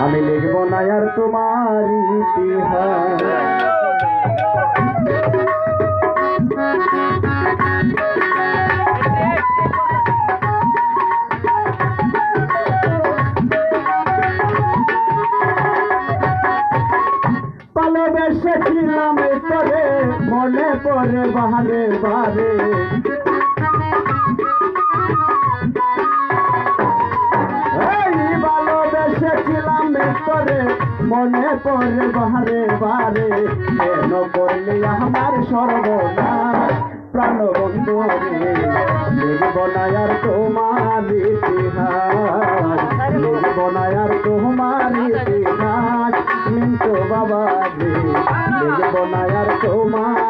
আমি লিখব না আর তোমার ইতিহাস। ভালোবেসেছিলাম করে মনে পড়ে বারে বারে পরে মনে পরে বারে বারে। কেন করলে আমার সর্বনাশ? প্রাণ বন্ধু লিখব তোমার ইতিহাস। লিখব তোমার ইতিহাস। কিন্তু বাবা বনায়ার তোমার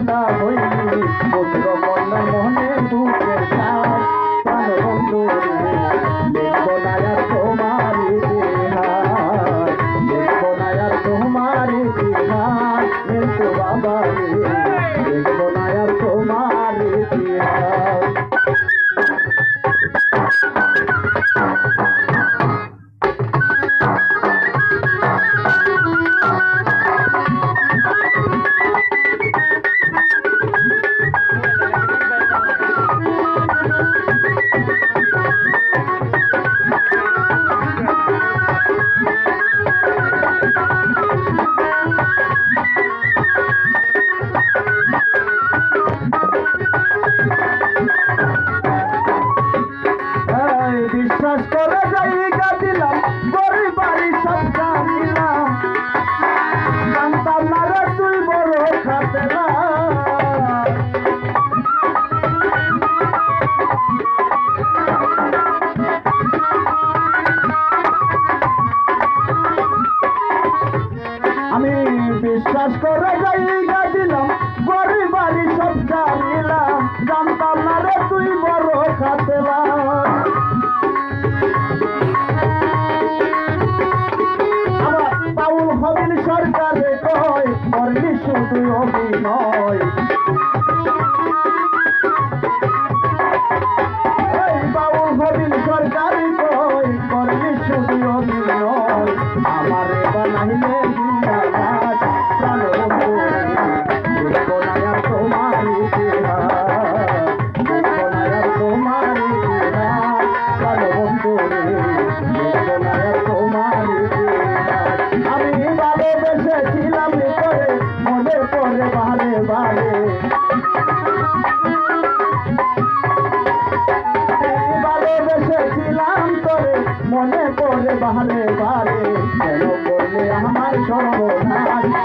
না বিশ্বাস করে জায়গা দিলাম গরিব বাড়ি সব জানিলাম। জানতাম না রে তুই বড় খাতেলাম মনে পড়ে বাহলে বারে। কেন করলে আমার সর্বনাশ।